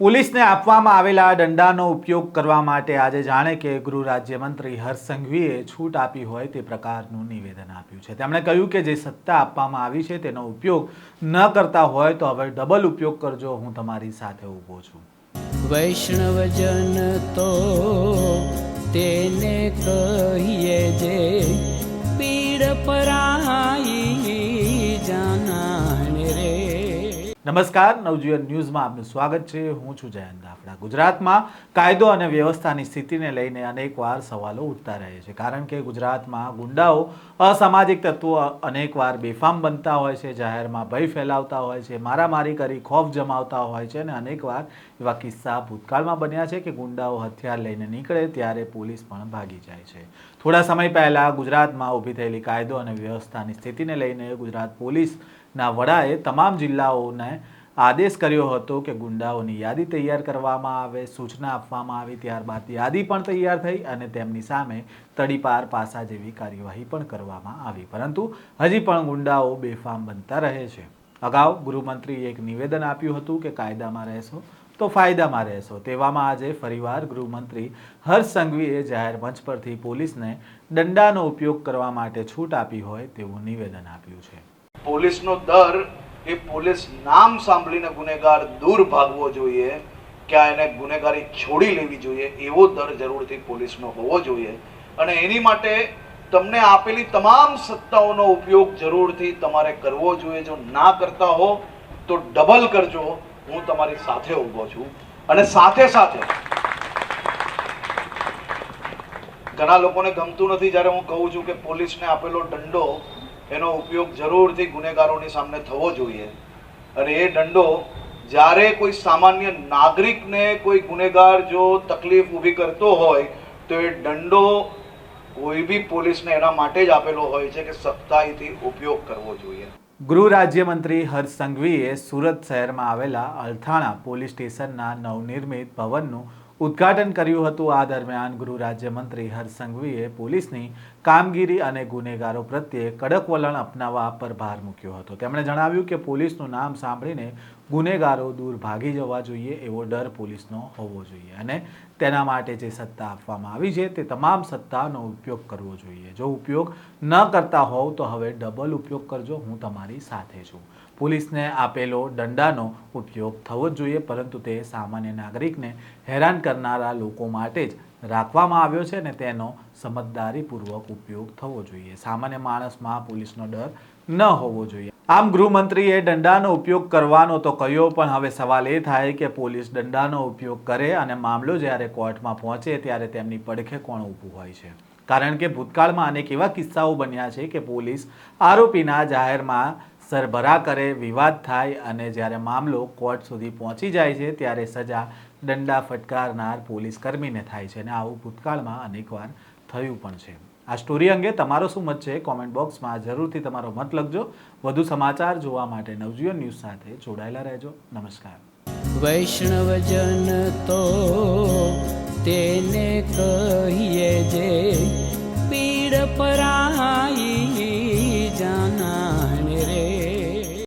પોલીસને આપવામાં આવેલા દંડાનો ઉપયોગ કરવા માટે આજે જાણે કે ગૃહ રાજ્યમંત્રી હર્ષ સંઘવીએ છૂટ આપી હોય તે પ્રકારનું નિવેદન આપ્યું છે. તેમણે કહ્યું કે જે સત્તા આપવામાં આવી છે તેનો ઉપયોગ ન કરતા હોય તો હવે ડબલ ઉપયોગ કરજો, હું તમારી સાથે ઊભો છું. વૈષ્ણવજન તો તેને કહીએ નમસ્કાર, નવજીવન ન્યૂઝમાં આપનું સ્વાગત છે. હું છું જયંત દાફડા ગુજરાતમાં કાયદો અને વ્યવસ્થાની સ્થિતિને લઈને અનેકવાર સવાલો ઉઠતા રહે છે. કારણ કે ગુજરાતમાં ગુંડાઓ, અસામાજિક તત્વો અનેકવાર બેફામ બનતા હોય છે, જાહેરમાં ભય ફેલાવતા હોય છે, મારામારી કરી ખોફ જમાવતા હોય છે અને અનેકવાર એવા કિસ્સા ભૂતકાળમાં બન્યા છે કે ગુંડાઓ હથિયાર લઈને નીકળે ત્યારે પોલીસ પણ ભાગી જાય છે. થોડા સમય પહેલાં ગુજરાતમાં ઊભી થયેલી કાયદો અને વ્યવસ્થાની સ્થિતિને લઈને ગુજરાત પોલીસના વડાએ તમામ જિલ્લાઓને આદેશ કર્યો હતો કે ગુંડાઓની યાદી તૈયાર કરવામાં આવે, સૂચના આપવામાં આવી, ત્યારબાદ યાદી પણ તૈયાર થઈ અને તેમની સામે તડીપાર પાસા જેવી કાર્યવાહી પણ કરવામાં આવી. પરંતુ હજી પણ ગુંડાઓ બેફામ બનતા રહે છે. અગાઉ ગૃહમંત્રીએ એક નિવેદન આપ્યું હતું કે કાયદામાં રહેશો તો ફાયદામાં રહેશો. તેવામાં આજે ફરીવાર ગૃહમંત્રી હર્ષ સંઘવીએ જાહેર મંચ પરથી પોલીસને દંડાનો ઉપયોગ કરવા માટે છૂટ આપી હોય તેવું નિવેદન આપ્યું છે. પોલીસનો દર એ પોલીસ નામ સાંભળીને ગુનેગાર દૂર ભાગવો જોઈએ, ક્યાં એને ગુનેગારી છોડી લેવી જોઈએ, એવો દર જરૂરથી પોલીસનો હોવો જોઈએ. અને એની માટે તમને આપેલી તમામ સત્તાઓનો ઉપયોગ જરૂરથી તમારે કરવો જોઈએ. જો ના કરતા હો, તો ડબલ કરજો. હું તમારી સાથે ઊભો છું. અને સાથે સાથે ઘણા લોકોને ગમતું નથી જ્યારે હું કહું છું કે પોલીસને આપેલો દંડો એનો ઉપયોગ જરૂરથી ગુનેગારોની સામે થવો જોઈએ. અને એ દંડો જ્યારે કોઈ સામાન્ય નાગરિકને કોઈ ગુનેગાર જો તકલીફ ઊભી કરતો હોય, તો એ દંડો કોઈ બી પોલીસને એના માટે જ આપેલો હોય છે કે સખ્તાઈથી ઉપયોગ કરવો જોઈએ. ગૃહ રાજ્યમંત્રી હર્ષ સંઘવીએ સુરત શહેરમાં આવેલા અલથાણા પોલીસ સ્ટેશનના નવનિર્મિત ભવનનું ઉદ્ઘાટન કર્યું હતું. આ દરમિયાન ગૃહ રાજ્યમંત્રી હર્ષ સંઘવીએ પોલીસની કામગીરી અને ગુનેગારો પ્રત્યે કડક વલણ અપનાવવા પર ભાર મૂક્યો હતો. તેમણે જણાવ્યું કે પોલીસનું નામ સાંભળીને ગુનેગારો દૂર ભાગી જવા જોઈએ એવો ડર પોલીસનો હોવો જોઈએ અને તેના માટે જે સત્તા આપવામાં આવી છે તે તમામ સત્તાનો ઉપયોગ કરવો જોઈએ. જો ઉપયોગ ન કરતા હોવ તો હવે ડબલ ઉપયોગ કરજો, હું તમારી સાથે છું. પોલીસને આપેલો દંડાનો ઉપયોગ થવો જ જોઈએ, પરંતુ તે સામાન્ય નાગરિકને હેરાન કરનારા લોકો માટે જ રાખવામાં આવ્યો છે ને તેનો સમજદારીપૂર્વક ઉપયોગ થવો જોઈએ. સામાન્ય માણસમાં પોલીસનો ડર ન હોવો જોઈએ. આમ ગૃહમંત્રીએ દંડાનો ઉપયોગ કરવાનો તો કહ્યો, પણ હવે સવાલ એ થાય કે પોલીસ દંડાનો ઉપયોગ કરે અને મામલો જ્યારે કોર્ટમાં પહોંચે ત્યારે તેમની પડખે કોણ ઊભું હોય છે? કારણ કે ભૂતકાળમાં અનેક એવા કિસ્સાઓ બન્યા છે કે પોલીસ આરોપીના જાહેરમાં સરભરા કરે, વિવાદ થાય અને જ્યારે મામલો કોર્ટ સુધી પહોંચી જાય છે, ત્યારે સજા દંડા ફટકારનાર પોલીસ કર્મીને થાય છે અને આવું ભૂતકાળમાં અનેકવાર થયું પણ છે. આ સ્ટોરી અંગે તમારો શું મત છે? કોમેન્ટ બોક્સમાં જરૂરથી તમારો મત લખજો. વધુ સમાચાર જોવા માટે નવજીવન ન્યૂઝ સાથે જોડાયેલા રહેજો. નમસ્કાર. વૈષ્ણવજન તો તેને કહીએ જે પીડ પરાઈ